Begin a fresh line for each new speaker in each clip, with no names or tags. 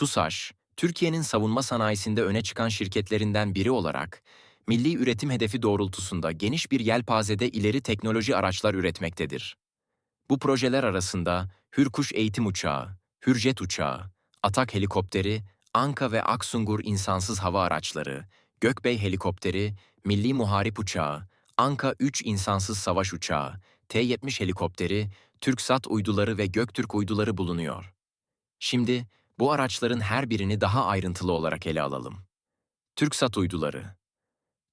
TUSAŞ, Türkiye'nin savunma sanayisinde öne çıkan şirketlerinden biri olarak, milli üretim hedefi doğrultusunda geniş bir yelpazede ileri teknoloji araçlar üretmektedir. Bu projeler arasında Hürkuş eğitim uçağı, Hürjet uçağı, Atak helikopteri, Anka ve Aksungur insansız hava araçları, Gökbey helikopteri, Milli Muharip uçağı, Anka 3 insansız savaş uçağı, T-70 helikopteri, TürkSat uyduları ve Göktürk uyduları bulunuyor. Şimdi bu araçların her birini daha ayrıntılı olarak ele alalım. TürkSat uyduları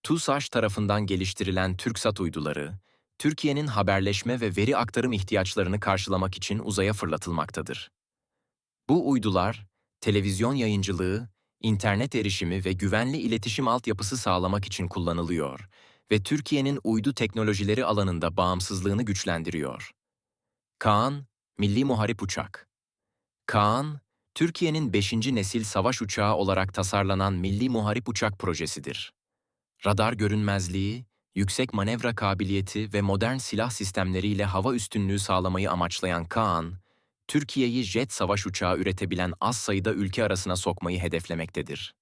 TUSAŞ tarafından geliştirilen TürkSat uyduları, Türkiye'nin haberleşme ve veri aktarım ihtiyaçlarını karşılamak için uzaya fırlatılmaktadır. Bu uydular, televizyon yayıncılığı, internet erişimi ve güvenli iletişim altyapısı sağlamak için kullanılıyor ve Türkiye'nin uydu teknolojileri alanında bağımsızlığını güçlendiriyor. Kaan, Milli Muharip Uçak Kaan, Türkiye'nin 5. nesil savaş uçağı olarak tasarlanan Milli Muharip Uçak projesidir. Radar görünmezliği, yüksek manevra kabiliyeti ve modern silah sistemleriyle hava üstünlüğü sağlamayı amaçlayan Kaan, Türkiye'yi jet savaş uçağı üretebilen az sayıda ülke arasına sokmayı hedeflemektedir.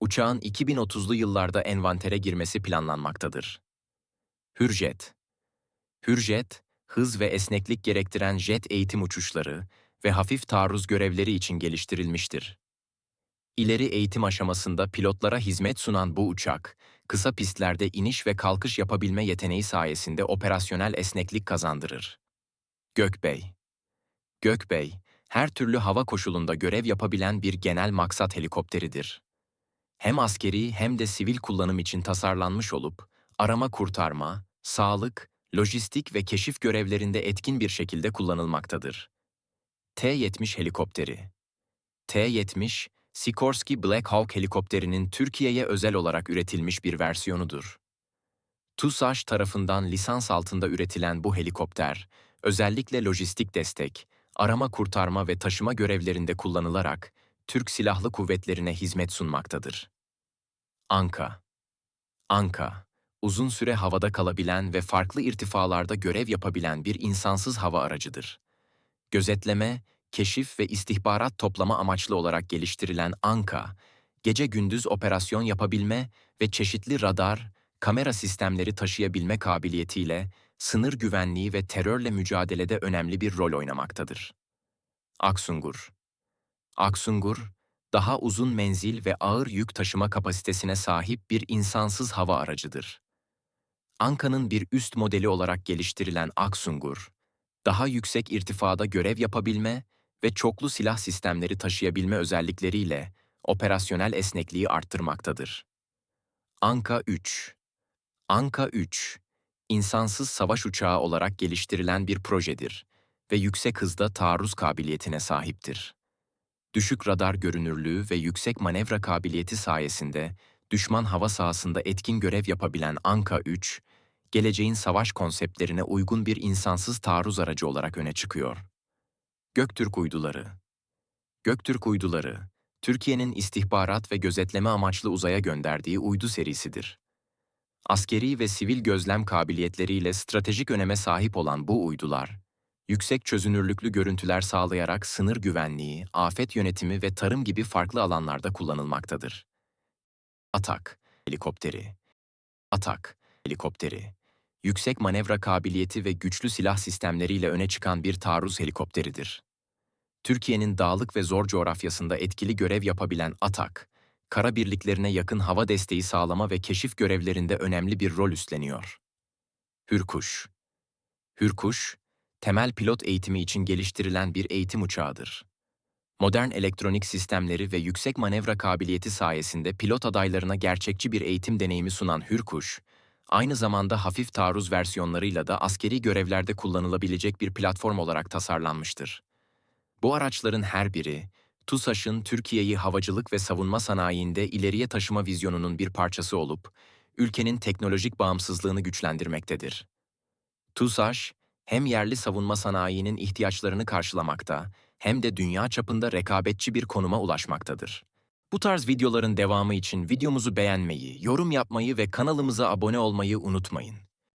Uçağın 2030'lu yıllarda envantere girmesi planlanmaktadır. Hürjet Hürjet, hız ve esneklik gerektiren jet eğitim uçuşları ve hafif taarruz görevleri için geliştirilmiştir. İleri eğitim aşamasında pilotlara hizmet sunan bu uçak, kısa pistlerde iniş ve kalkış yapabilme yeteneği sayesinde operasyonel esneklik kazandırır. Gökbey Gökbey, her türlü hava koşulunda görev yapabilen bir genel maksat helikopteridir. Hem askeri hem de sivil kullanım için tasarlanmış olup, arama kurtarma, sağlık, lojistik ve keşif görevlerinde etkin bir şekilde kullanılmaktadır. T-70 helikopteri T-70, Sikorsky Black Hawk helikopterinin Türkiye'ye özel olarak üretilmiş bir versiyonudur. TUSAŞ tarafından lisans altında üretilen bu helikopter, özellikle lojistik destek, arama kurtarma ve taşıma görevlerinde kullanılarak Türk Silahlı Kuvvetlerine hizmet sunmaktadır. Anka Anka, uzun süre havada kalabilen ve farklı irtifalarda görev yapabilen bir insansız hava aracıdır. Gözetleme, keşif ve istihbarat toplama amaçlı olarak geliştirilen Anka, gece gündüz operasyon yapabilme ve çeşitli radar, kamera sistemleri taşıyabilme kabiliyetiyle sınır güvenliği ve terörle mücadelede önemli bir rol oynamaktadır. Aksungur Aksungur, daha uzun menzil ve ağır yük taşıma kapasitesine sahip bir insansız hava aracıdır. Anka'nın bir üst modeli olarak geliştirilen Aksungur, daha yüksek irtifada görev yapabilme ve çoklu silah sistemleri taşıyabilme özellikleriyle operasyonel esnekliği arttırmaktadır. Anka 3 Anka 3, insansız savaş uçağı olarak geliştirilen bir projedir ve yüksek hızda taarruz kabiliyetine sahiptir. Düşük radar görünürlüğü ve yüksek manevra kabiliyeti sayesinde düşman hava sahasında etkin görev yapabilen Anka 3, geleceğin savaş konseptlerine uygun bir insansız taarruz aracı olarak öne çıkıyor. Göktürk uyduları Göktürk uyduları, Türkiye'nin istihbarat ve gözetleme amaçlı uzaya gönderdiği uydu serisidir. Askeri ve sivil gözlem kabiliyetleriyle stratejik öneme sahip olan bu uydular, yüksek çözünürlüklü görüntüler sağlayarak sınır güvenliği, afet yönetimi ve tarım gibi farklı alanlarda kullanılmaktadır. Atak helikopteri Atak helikopteri yüksek manevra kabiliyeti ve güçlü silah sistemleriyle öne çıkan bir taarruz helikopteridir. Türkiye'nin dağlık ve zor coğrafyasında etkili görev yapabilen Atak, kara birliklerine yakın hava desteği sağlama ve keşif görevlerinde önemli bir rol üstleniyor. Hürkuş Hürkuş, temel pilot eğitimi için geliştirilen bir eğitim uçağıdır. Modern elektronik sistemleri ve yüksek manevra kabiliyeti sayesinde pilot adaylarına gerçekçi bir eğitim deneyimi sunan Hürkuş, aynı zamanda hafif taarruz versiyonlarıyla da askeri görevlerde kullanılabilecek bir platform olarak tasarlanmıştır. Bu araçların her biri, TUSAŞ'ın Türkiye'yi havacılık ve savunma sanayiinde ileriye taşıma vizyonunun bir parçası olup, ülkenin teknolojik bağımsızlığını güçlendirmektedir. TUSAŞ, hem yerli savunma sanayinin ihtiyaçlarını karşılamakta, hem de dünya çapında rekabetçi bir konuma ulaşmaktadır. Bu tarz videoların devamı için videomuzu beğenmeyi, yorum yapmayı ve kanalımıza abone olmayı unutmayın.